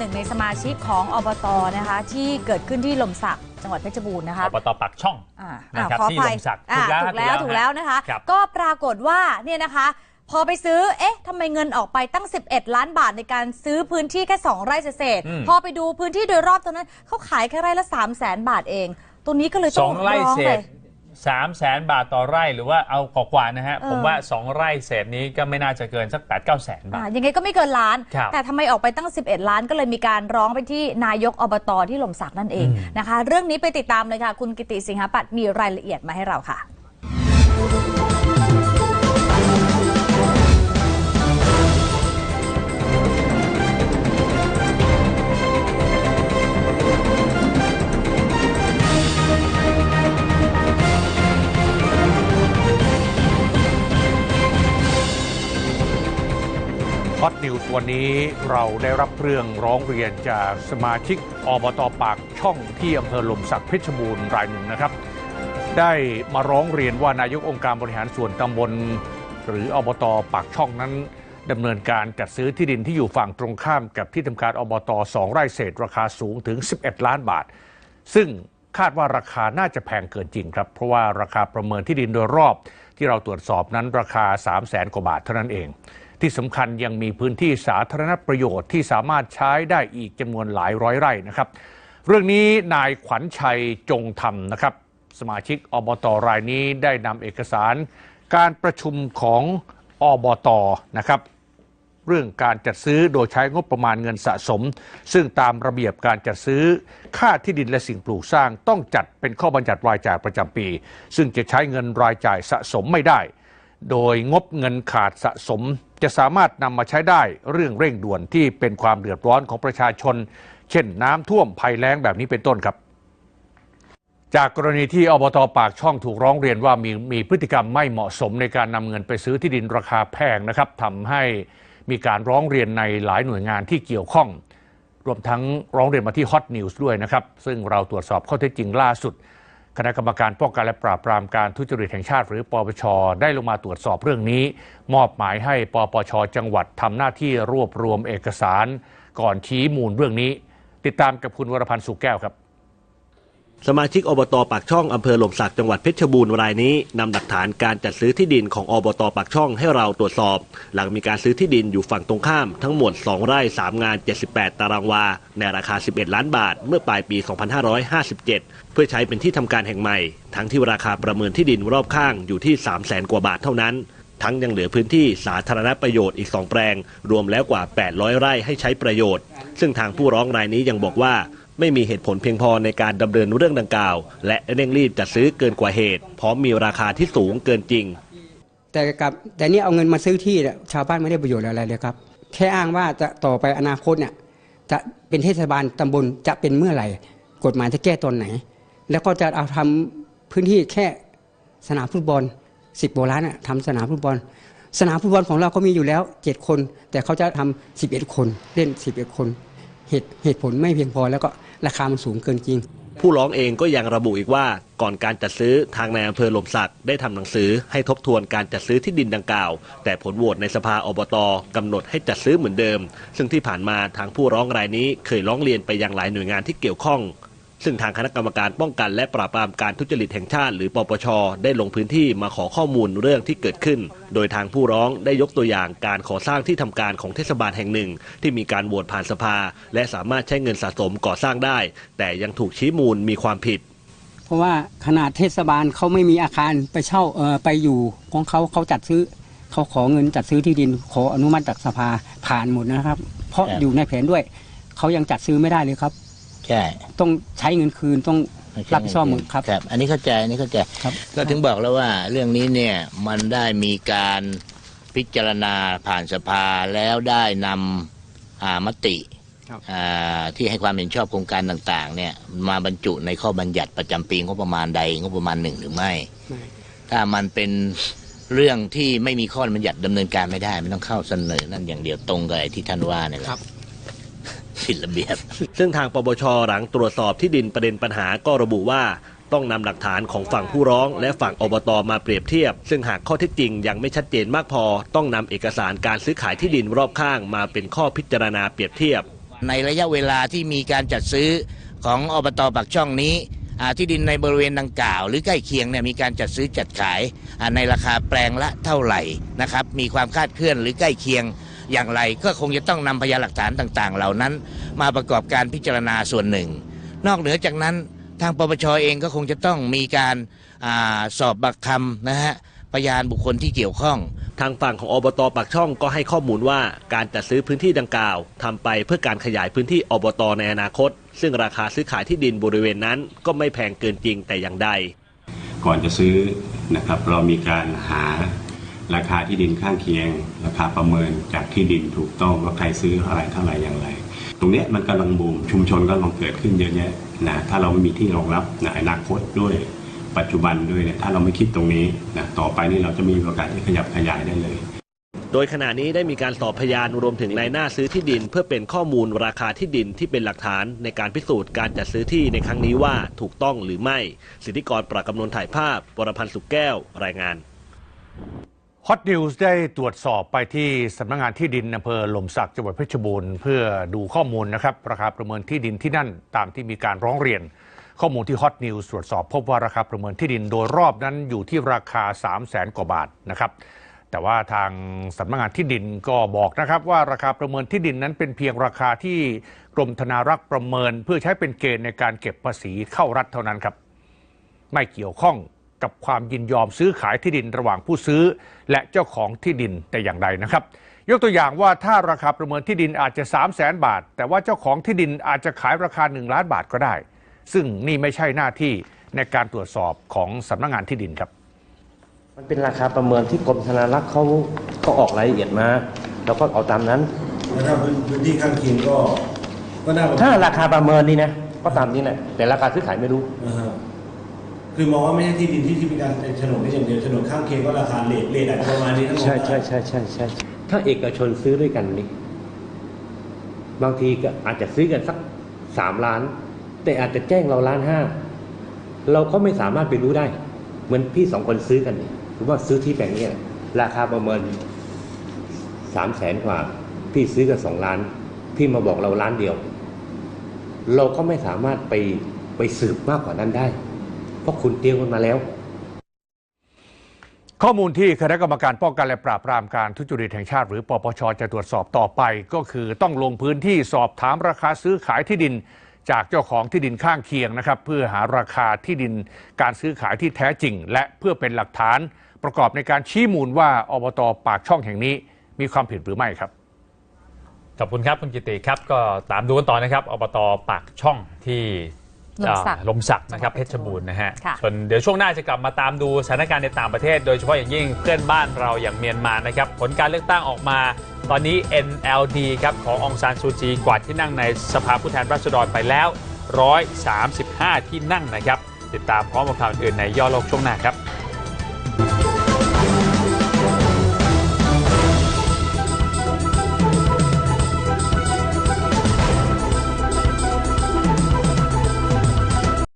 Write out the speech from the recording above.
หนึ่งในสมาชิกของอบตนะคะ ที่เกิดขึ้นที่ลมสักจังหวัดเพชรบูรณ์นะคะอบตปากช่องอ่านะครับขอที่อภัยลมศักดิ์อ่าถูถูกกแล้แล้ววถูกแล้วนะคะครับก็ปรากฏว่าเนี่ยนะคะ พอไปซื้อ เอ๊ะทำไมเงินออกไปตั้ง 11 ล้านบาทในการซื้อพื้นที่แค่ 2 ไร่เศษๆอืมพอไปดูพื้นที่โดยรอบตรงนั้นเขาขายแค่ไร่ละ 3 0 0แสนบาทเอง ตัวนี้ก็เลยสต้อองงไร่ร้องเศเลษย สามแสนบาทต่อไร่หรือว่าเอากว่าๆนะฮะ เออ ผมว่า 2 ไร่เศษนี้ก็ไม่น่าจะเกินสัก 8 9แสนบาอ่าทยังไงก็ไม่เกินล้าน ครับแต่ทำไมออกไปตั้ง 11 ล้านก็เลยมีการร้องไปที่นายกอบตที่หล่มสักนั่นเองอืมนะคะ เรื่องนี้ไปติดตามเลยค่ะ คุณกิติสิงหปัตย์มีรายละเอียดมาให้เราค่ะ ฮอตนิวส์วันนี้เราได้รับเรื่องร้องเรียนจากสมาชิกอบตปากช่องที่อำเภอหลมสักเพชรบูรณ์รายหนึ่งนะครับ ได้มาร้องเรียนว่านายกองค์การบริหารส่วนตำบล หรืออบตปากช่องนั้นดำเนินการจัดซื้อที่ดินที่อยู่ฝั่งตรงข้ามกับที่ทำการอบตสองไร่เศษ ราคาสูงถึง 11 ล้านบาท ซึ่งคาดว่าราคาน่าจะแพงเกินจริงครับ เพราะว่าราคาประเมินที่ดินโดยรอบที่เราตรวจสอบนั้นราคา 3 0 0แสนกว่าบาทเท่านั้นเอง ที่สำคัญยังมีพื้นที่สาธารณประโยชน์ที่สามารถใช้ได้อีกจำนวนหลายร้อยไร่นะครับ เรื่องนี้นายขวัญชัยจงธรรมนะครับ สมาชิกอบตรายนี้ได้นำเอกสาร การประชุมของอบตนะครับเรื่องการจัดซื้อโดยใช้งบประมาณเงินสะสม ซึ่งตามระเบียบการจัดซื้อ ค่าที่ดินและสิ่งปลูกสร้างต้องจัดเป็นข้อบัญญัติรายจ่ายประจำปี ซึ่งจะใช้เงินรายจ่ายสะสมไม่ได้ โดยงบเงินขาดสะสม จะสามารถนำมาใช้ได้เรื่องเร่งด่วนที่เป็นความเดือดร้อนของประชาชน เช่นน้ำท่วมภัยแล้งแบบนี้เป็นต้นครับ จากกรณีที่อบตปากช่องถูกร้องเรียนว่ามีมีพฤติกรรมไม่เหมาะสมในการนำเงินไปซื้อที่ดินราคาแพงนะครับทำให้มีการร้องเรียนในหลายหน่วยงานที่เกี่ยวข้อง รวมทั้งร้องเรียนมาที่ Hot News ด้วยนะครับซึ่งเราตรวจสอบข้อเท็จจริงล่าสุด คณะกรรมการป้องกันและปราบปรามการทุจริตแห่งชาติ หรือปปช ได้ลงมาตรวจสอบเรื่องนี้ มอบหมายให้ปปช จังหวัดทำหน้าที่รวบรวมเอกสาร ก่อนชี้มูลเรื่องนี้ ติดตามกับคุณวรพันธ์สุขแก้วครับ สมาชิกอบตปากช่องอำเภอหล่มสักจังหวัดเพชรบูรณ์รายนี้นำหลักฐานการจัดซื้อที่ดินของอบตปากช่องให้เราตรวจสอบ หลังมีการซื้อที่ดินอยู่ฝั่งตรงข้ามทั้งหมด 2 ไร่ 3 งาน 78 ตารางวา ในราคา 11 ล้านบาท เมื่อปลายปี 2557 เพื่อใช้เป็นที่ทำการแห่งใหม่ ทั้งที่ราคาประเมินที่ดินรอบข้างอยู่ที่ 3 0 0แสนกว่าบาทเท่านั้น ทั้งยังเหลือพื้นที่สาธารณประโยชน์อีก 2 แปลง รวมแล้วกว่า 800 ไร่ให้ใช้ประโยชน์ ซึ่งทางผู้ร้องรายนี้ยังบอกว่า ไม่มีเหตุผลเพียงพอในการดำเนินเรื่องดังกล่าว และเร่งรีบจัดซื้อเกินกว่าเหตุ พร้อมมีราคาที่สูงเกินจริง แต่กับแต่นี่เอาเงินมาซื้อที่เนี่ยชาวบ้านไม่ได้ประโยชน์อะไรเลยครับ แค่อ้างว่าจะต่อไปอนาคตเนี่ยจะเป็นเทศบาลตำบลจะเป็นเมื่อไหร่ กฎหมายจะแก้ตอนไหน แล้วก็จะเอาทำพื้นที่แค่สนามฟุตบอลสิบโบล้านน่ะทำสนามฟุตบอล สนามฟุตบอลของเราก็มีอยู่แล้วเจ็ดคน แต่เขาจะทำสิบเอ็ดคนเล่นสิบเอ็ดคน เหตุเหตุผลไม่เพียงพอ แล้วก็ราคามันสูงเกินจริง ผู้ร้องเองก็ยังระบุอีกว่าก่อนการจัดซื้อทางนายอำเภอหลมสักได้ทำหนังสือให้ทบทวนการจัดซื้อที่ดินดังกล่าว แต่ผลโหวตในสภาอบตกำหนดให้จัดซื้อเหมือนเดิม ซึ่งที่ผ่านมาทางผู้ร้องรายนี้เคยร้องเรียนไปยังหลายหน่วยงานที่เกี่ยวข้อง ซึ่งทางคณะกรรมการป้องกันและปราบปรามการทุจริตแห่งชาติ หรือปปช ได้ลงพื้นที่มาขอข้อมูลเรื่องที่เกิดขึ้น โดยทางผู้ร้องได้ยกตัวอย่างการขอสร้างที่ทำการของเทศบาลแห่งหนึ่ง ที่มีการโหวตผ่านสภา และสามารถใช้เงินสะสมก่อสร้างได้ แต่ยังถูกชี้มูลมีความผิด เพราะว่าขนาดเทศบาลเขาไม่มีอาคารไปเช่าเออไปอยู่ของเขาเขาจัดซื้อเขาขอเงินจัดซื้อที่ดินขออนุมัติจากสภาผ่านหมดนะครับ เพราะอยู่ในแผนด้วยเขายังจัดซื้อไม่ได้เลยครับ ใช่ต้องใช้เงินคืนต้องรับผิดชอบหมดครับ ครับ อันนี้เข้าใจอันนี้เข้าใจครับ ก็ถึงบอกแล้วว่าเรื่องนี้เนี่ยมันได้มีการพิจารณาผ่านสภาแล้วได้นำอ่ามติอ่าที่ให้ความเห็นชอบโครงการต่างๆเนี่ยมาบรรจุในข้อบัญญัติประจำปีงบประมาณใดงบประมาณหนึ่งหรือไม่ไม่ถ้ามันเป็นเรื่องที่ไม่มีข้อบัญญัติดำเนินการไม่ได้ไม่ต้องเข้าเสนอนั่นอย่างเดียวตรงกับไอ้ที่ท่านว่าเนี่ยแหละ ผิดระเบียบ ซึ่งทางปปชหลังตรวจสอบที่ดินประเด็นปัญหาก็ระบุว่าต้องนำหลักฐานของฝั่งผู้ร้อง และฝั่งอบตมาเปรียบเทียบ ซึ่งหากข้อเท็จจริงยังไม่ชัดเจนมากพอ ต้องนำเอกสารการซื้อขายที่ดินรอบข้างมาเป็นข้อพิจารณาเปรียบเทียบ ในระยะเวลาที่มีการจัดซื้อของอบตปากช่องนี้อ่าที่ดินในบริเวณดังกล่าว หรือใกล้เคียงเนี่ยมีการจัดซื้อจัดขายอ่าในราคาแปลงละเท่าไหร่นะครับมีความคาดเคลื่อนหรือใกล้เคียง อย่างไรก็คงจะต้องนำพยานหลักฐานต่างๆ เหล่านั้น มาประกอบการพิจารณาส่วนหนึ่ง นอกเหนือจากนั้นทางปปชเองก็คงจะต้องมีการอาสอบบักคำนะฮะพยานบุคคลที่เกี่ยวข้อง ทางฝั่งของอบตปากช่องก็ให้ข้อมูลว่าการจัดซื้อพื้นที่ดังกล่าวทำไปเพื่อการขยายพื้นที่อบตในอนาคต ซึ่งราคาซื้อขายที่ดินบริเวณนั้น ก็ไม่แพงเกินจริงแต่อย่างใด ก่อนจะซื้อนะครับเรามีการหา ราคาที่ดินข้างเคียง ราคาประเมินจากที่ดินถูกต้องว่าใครซื้ออะไรเท่าไหร่อย่างไร ตรงนี้มันกำลังบูมชุมชนก็กำลังเกิดขึ้นเยอะแยะนะถ้าเราไม่มีที่รองรับในอนาคตด้วยปัจจุบันด้วยเนี่ยถ้าเราไม่คิดตรงนี้นะต่อไปนี่เราจะมีโอกาสที่ขยับขยายได้เลยโดยขณะนี้ได้มีการสอบพยานรวมถึงนายหน้าซื้อที่ดิน เพื่อเป็นข้อมูลราคาที่ดินที่เป็นหลักฐานในการพิสูจน์การจัดซื้อที่ในครั้งนี้ว่าถูกต้องหรือไม่ สิทธิกรประกำนนถ่ายภาพวรพันธ์สุขแก้ว รายงาน ฮอตนิวส์ได้ตรวจสอบไปที่สำนักงานที่ดินอำเภอหล่มสักจังหวัดเพชรบูรณ์เพื่อดูข้อมูลนะครับราคาประเมินที่ดินที่นั่นตามที่มีการร้องเรียน ข้อมูลที่ฮอตนิวส์ตรวจสอบพบว่าราคาประเมินที่ดินโดยรอบนั้นอยู่ที่ราคา 3 0 0แสนกว่าบาทนะครับแต่ว่าทางสำนักงานที่ดินก็บอกนะครับว่าราคาประเมินที่ดินนั้นเป็นเพียงราคาที่กรมธนารักษ์ประเมิน เพื่อใช้เป็นเกณฑ์ในการเก็บภาษีเข้ารัฐเท่านั้นครับไม่เกี่ยวข้อง กับความยินยอมซื้อขายที่ดินระหว่างผู้ซื้อ และเจ้าของที่ดินแต่อย่างใดนะครับ ยกตัวอย่างว่าถ้าราคาประเมินที่ดินอาจจะ 3 0 0แสนบาท แต่ว่าเจ้าของที่ดินอาจจะขายราคา 1 ล้านบาทก็ได้ ซึ่งนี่ไม่ใช่หน้าที่ในการตรวจสอบของสำนักงานที่ดินครับ มันเป็นราคาประเมินที่กรมธนารักษ์เขาเขาออกรายละเอียดมาแล้วก็เอาตามนั้นแล้วถ้าพื้นที่ข้างเคียงก็ก็น่าถ้าราคาประเมินนี่นะก็ตามนี้แหละแต่ราคาซื้อขายไม่รู้อ่าฮะ คือมองว่าไม่ใช่ที่ดินที่ที่เป็นการเป็นโฉนดได้อย่างเดียวโฉนดข้างเคียงก็ราคาเลทเลทอาจจะประมาณนี้ทั้งหมดใช่ใช่ใช่ใช่ใช่ถ้าเอกชนซื้อด้วยกันนี่บางทีก็อาจจะซื้อกันสักสามล้าน แต่อาจจะแจ้งเราล้านห้าเราก็ไม่สามารถไปรู้ได้ เหมือนพี่สองคนซื้อกันนี่หรือว่าซื้อที่แปลงนี้ราคาประเมินสามแสนกว่า พี่ซื้อกันสองล้าน พี่มาบอกเราล้านเดียว เราก็ไม่สามารถไปไปสืบมากกว่านั้นได้ เพราะคุณเตรียมกันมาแล้ว ข้อมูลที่คณะกรรมการป้องกันและปราบปรามการทุจริตแห่งชาติ หรือปปชจะตรวจสอบต่อไป ก็คือต้องลงพื้นที่สอบถามราคาซื้อขายที่ดินจากเจ้าของที่ดินข้างเคียงนะครับ เพื่อหาราคาที่ดินการซื้อขายที่แท้จริง และเพื่อเป็นหลักฐานประกอบในการชี้มูลว่าอบตปากช่องแห่งนี้มีความผิดหรือไม่ครับขอบคุณครับคุณกิติครับก็ตามดูกันต่อนะครับอบตปากช่องที่ ลมศักดิ์อ่าลมศักดิ์นะครับเพชรบูรณ์นะฮะค่ะส่วนเดี๋ยวช่วงหน้าจะกลับมาตามดูสถานการณ์ในต่างประเทศ โดยเฉพาะอย่างยิ่งเพื่อนบ้านเราอย่างเมียนมานะครับผลการเลือกตั้งออกมา ตอนนี้ NLD ครับขององซานซูจีกวาดที่นั่งในสภาผู้แทนราษฎรไปแล้ว 135 ที่นั่งนะครับ ติดตามพร้อมกับข่าวอื่นในย่อโลกช่วงหน้าครับ